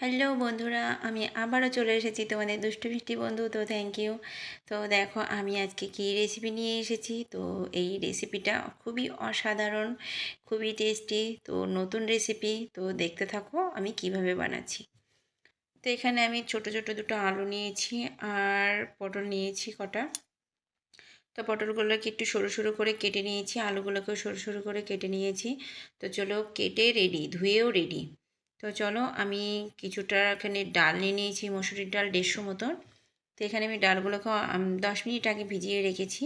Hello বন্ধুরা, আমি আবারও চলে এসেছি তোমাদের দুষ্টু মিষ্টি বন্ধু, তো থ্যাংক ইউ তো দেখো, আমি আজকে কী রেসিপি নিয়ে এসেছি? তো এই রেসিপিটা খুবই অসাধারণ, খুবই টেস্টি তো নতুন রেসিপি তো দেখতে থাকো আমি কীভাবে বানাচ্ছি। তো এখানে আমি ছোট ছোট দুটো আলু নিয়েছি আর পটল নিয়েছি কটা। তো পটলগুলোকে একটু সরু সরু করে কেটে নিয়েছি, আলুগুলোকেও সরু সরু করে কেটে নিয়েছি। তো চলো কেটে রেডি ধুয়েও রেডি তো চলো আমি কিছুটা এখানে ডাল নিয়ে নিয়েছি, মসুরির ডাল দেড়শো মতন। তো এখানে আমি ডালগুলোকে দশ মিনিট আগে ভিজিয়ে রেখেছি।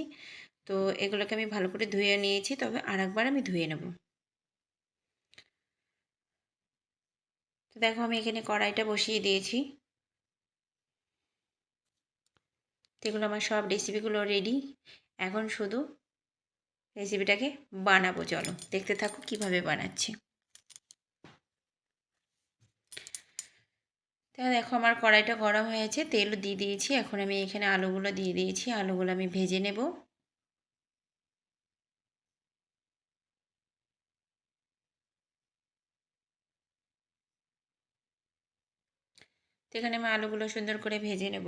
তো এগুলোকে আমি ভালো করে ধুয়ে নিয়েছি, তবে আরেকবার আমি ধুয়ে নেব। তো দেখো আমি এখানে কড়াইটা বসিয়ে দিয়েছি। তো এগুলো আমার সব রেসিপিগুলো রেডি এখন শুধু রেসিপিটাকে বানাবো, চলো। দেখতে থাকো কীভাবে বানাচ্ছি। দেখো আমার কড়াইটা গরম হয়েছে তেল দিয়ে দিয়েছি। এখন আমি এখানে আলুগুলো দিয়ে দিয়েছি। আলুগুলো আমি ভেজে নেব। তো এখানে আমি আলুগুলো সুন্দর করে ভেজে নেব।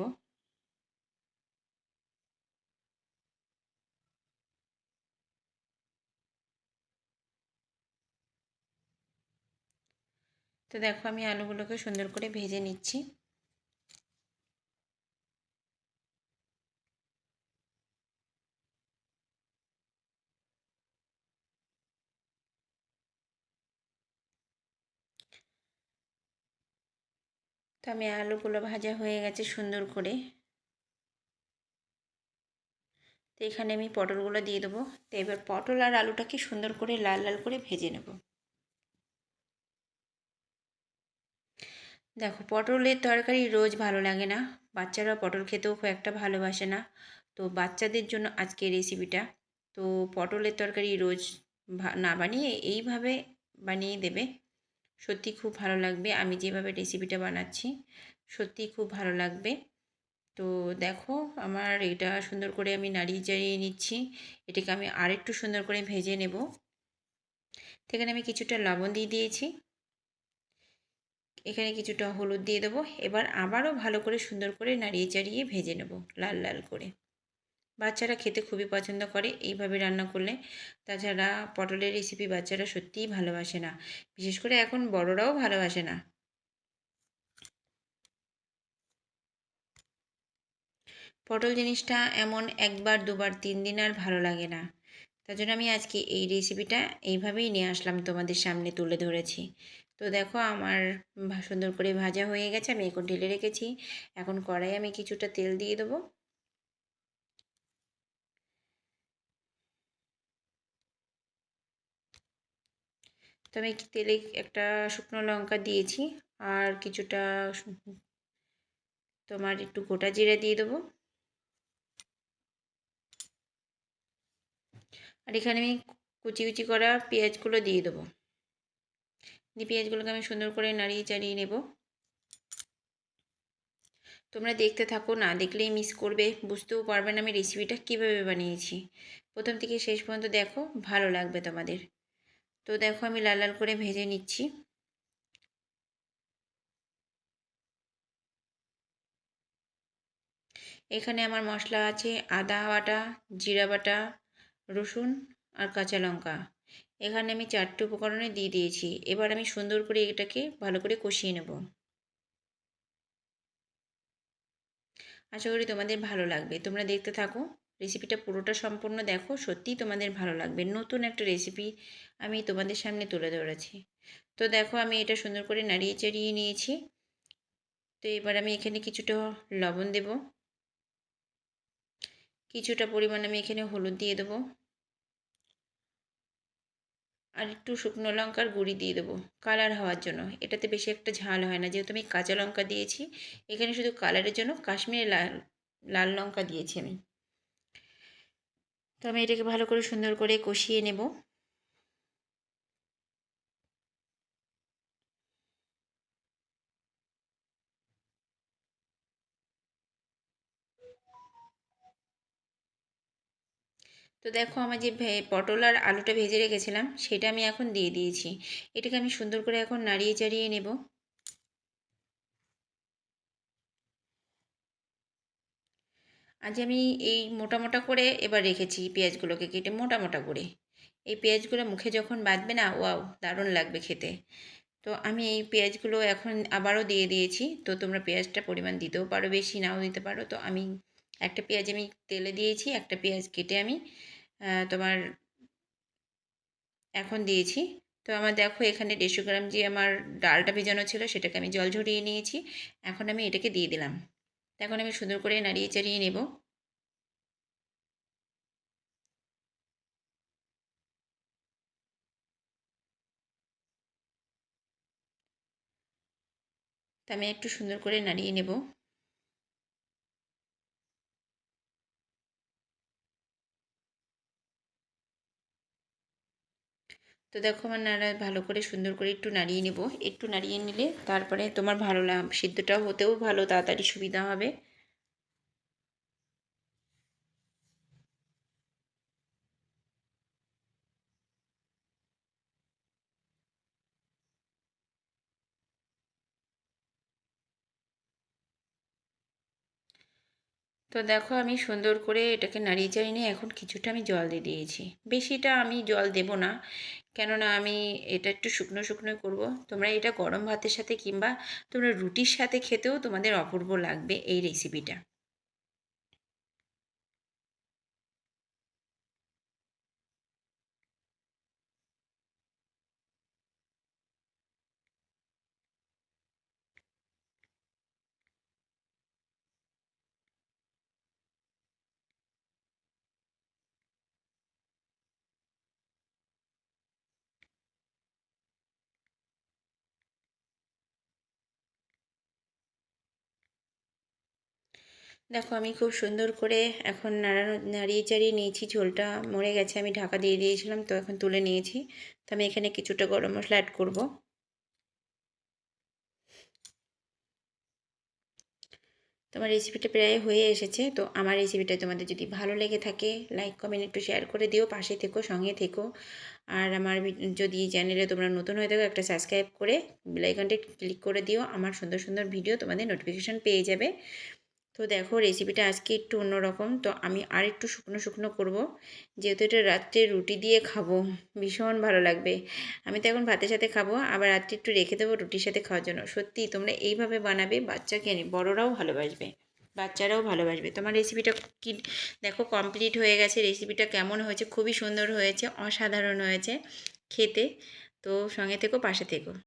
তো দেখো আমি আলুগুলোকে সুন্দর করে ভেজে নিচ্ছি। তো আমি আলুগুলো ভাজা হয়ে গেছে সুন্দর করে। তো এখানে আমি পটলগুলো দিয়ে দেবো। তো এবার পটল আর আলুটাকে সুন্দর করে লাল লাল করে ভেজে নেব। দেখো, পটলের তরকারি রোজ ভালো লাগে না। বাচ্চারা পটল খেতেও খুব একটা ভালোবাসে না। তো বাচ্চাদের জন্য আজকে রেসিপিটা তো পটলের তরকারি রোজ না বানিয়ে এইভাবে বানিয়ে দেবে। সত্যি খুব ভালো লাগবে। আমি যেভাবে রেসিপিটা বানাচ্ছি, সত্যি খুব ভালো লাগবে। তো দেখো, আমার এটা সুন্দর করে আমি নাড়িয়ে চাড়িয়ে নিচ্ছি। এটাকে আমি আরেকটু সুন্দর করে ভেজে নেব। সেখানে আমি কিছুটা লবণ দিয়ে দিয়েছি। এখানে কিছুটা হলুদ দিয়ে দেবো। এবার আবারও ভালো করে সুন্দর করে নাড়িয়ে চাড়িয়ে ভেজে নেব লাল লাল করে। বাচ্চারা খেতে খুবই পছন্দ করে, এইভাবে রান্না করলে। তাছাড়া পটলের রেসিপি বাচ্চারা সত্যিই ভালোবাসে না। বিশেষ করে এখন বড়রাও ভালোবাসে না। পটল জিনিসটা এমন একবার, দুবার, তিন দিন আর ভালো লাগে না। তার জন্য আমি আজকে এই রেসিপিটা এইভাবেই নিয়ে আসলাম তোমাদের সামনে তুলে ধরেছি। তো দেখো আমার সুন্দর করে ভাজা হয়ে গেছে, আমি এখন ঢেলে রেখেছি। এখন কড়াই আমি কিছুটা তেল দিয়ে দেবো। তো আমি তেলে একটা শুকনো লঙ্কা দিয়েছি আর কিছুটা তোমার একটু গোটা জিরে দিয়ে দেবো। আর এখানে আমি কুচি কুচি করা পেঁয়াজগুলো দিয়ে দেবো। দিয়ে পেঁয়াজগুলোকে আমি সুন্দর করে নাড়িয়ে চাড়িয়ে নেব। তোমরা দেখতে থাকো, না দেখলেই মিস করবে। বুঝতেও পারবে না আমি রেসিপিটা কীভাবে বানিয়েছি। প্রথম থেকে শেষ পর্যন্ত দেখো, ভালো লাগবে তোমাদের। তো দেখো আমি লাল লাল করে ভেজে নিচ্ছি। এখানে আমার মশলা আছে আদা বাটা, জিরা বাটা, রসুন আর কাঁচা লঙ্কা। এখানে আমি চারটে উপকরণে দিয়ে দিয়েছি। এবার আমি সুন্দর করে এটাকে ভালো করে কষিয়ে নেব। আশা করি তোমাদের ভালো লাগবে। তোমরা দেখতে থাকো। রেসিপিটা পুরোটা সম্পূর্ণ দেখো। সত্যিই তোমাদের ভালো লাগবে। নতুন একটা রেসিপি আমি তোমাদের সামনে তুলে ধরেছি। তো দেখো, আমি এটা সুন্দর করে নাড়িয়ে চাড়িয়ে নিয়েছি। তো এবার আমি এখানে কিছুটা লবণ দেব। কিছুটা পরিমাণ আমি এখানে হলুদ দিয়ে দেবো। আর একটু শুকনো লঙ্কার গুঁড়ি দিয়ে দেবো কালার হওয়ার জন্য। এটাতে বেশি একটা ঝাল হয় না, যেহেতু আমি কাঁচা লঙ্কা দিয়েছি, এখানে শুধু কালারের জন্য কাশ্মীরি লাল লাল লঙ্কা দিয়েছি আমি। তো আমি এটাকে ভালো করে সুন্দর করে কষিয়ে নেব। তো দেখো আমার যে পটল আর আলুটা ভেজে রেখেছিলাম, সেটা আমি এখন দিয়ে দিয়েছি। এটাকে আমি সুন্দর করে এখন নাড়িয়ে চাড়িয়ে নেব। আজ আমি এই মোটা মোটা করে এবার রেখেছি পেঁয়াজগুলোকে কেটে মোটা মোটা করে। এই পেঁয়াজগুলো মুখে যখন বাঁধবে না, ওয়াও, দারুণ লাগবে খেতে। তো আমি এই পেঁয়াজগুলো এখন আবারও দিয়ে দিয়েছি। তো তোমরা পেঁয়াজটা পরিমাণ দিতেও পারো, বেশি নাও দিতে পারো। তো আমি একটা পেঁয়াজ আমি তেলে দিয়েছি, একটা পেঁয়াজ কেটে আমি তোমার এখন দিয়েছি। তো আমার দেখো এখানে দেড়শো গ্রাম যে আমার ডালটা ভেজানো ছিল সেটাকে আমি জল ঝরিয়ে নিয়েছি। এখন আমি এটাকে দিয়ে দিলাম। এখন আমি সুন্দর করে নাড়িয়ে চাড়িয়ে নেব। তো আমি একটু সুন্দর করে নাড়িয়ে নেব। তো দেখো আমার নাড়া ভালো করে সুন্দর করে একটু নাড়িয়ে নেব। একটু নাড়িয়ে নিলে তারপরে তোমার ভালো লাগ, সিদ্ধটাও হতেও ভালো, তাড়াতাড়ি সুবিধা হবে। তো দেখো আমি সুন্দর করে এটাকে নাড়িয়ে চাড়িয়ে নিয়ে এখন কিছুটা আমি জল দিয়ে দিয়েছি। বেশিটা আমি জল দেব না, কেননা আমি এটা একটু শুকনো শুকনো করব। তোমরা এটা গরম ভাতের সাথে কিংবা তোমরা রুটির সাথে খেতেও তোমাদের অপূর্ব লাগবে এই রেসিপিটা দেখো, আমি খুব সুন্দর করে এখন নাড়ানো, নাড়িয়ে চাড়িয়ে নিয়েছি, ঝোলটা মরে গেছে, আমি ঢাকা দিয়ে দিয়েছিলাম, তো এখন তুলে নিয়েছি। তো আমি এখানে কিছুটা গরম মশলা অ্যাড করব। তোমার রেসিপিটা প্রায় হয়ে এসেছে, তো আমার রেসিপিটা তোমাদের যদি ভালো লেগে থাকে লাইক কমেন্ট একটু শেয়ার করে দিও, পাশে থেকো, সঙ্গে থেকো। আর আমার যদি চ্যানেলে তোমরা নতুন হয়ে থাকো, একটা সাবস্ক্রাইব করে বেলাইকনটি ক্লিক করে দিও, আমার সুন্দর সুন্দর ভিডিও তোমাদের নোটিফিকেশান পেয়ে যাবে। তো দেখো রেসিপিটা আজকে একটু অন্যরকম। তো আমি আর একটু শুকনো শুকনো করব। যেহেতু এটা রাত্রে রুটি দিয়ে খাব, ভীষণ ভালো লাগবে। আমি তো এখন ভাতের সাথে খাব, আবার রাত্রে একটু রেখে দেবো রুটির সাথে খাওয়ার জন্য। সত্যি তোমরা এইভাবে বানাবে বাচ্চাকে বড়োরাও ভালোবাসবে, বাচ্চারাও ভালোবাসবে। তোমার রেসিপিটা কি, দেখো কমপ্লিট হয়ে গেছে রেসিপিটা কেমন হয়েছে, খুবই সুন্দর হয়েছে, অসাধারণ হয়েছে, খেতে। তো সঙ্গে থেকো, পাশে থেকো।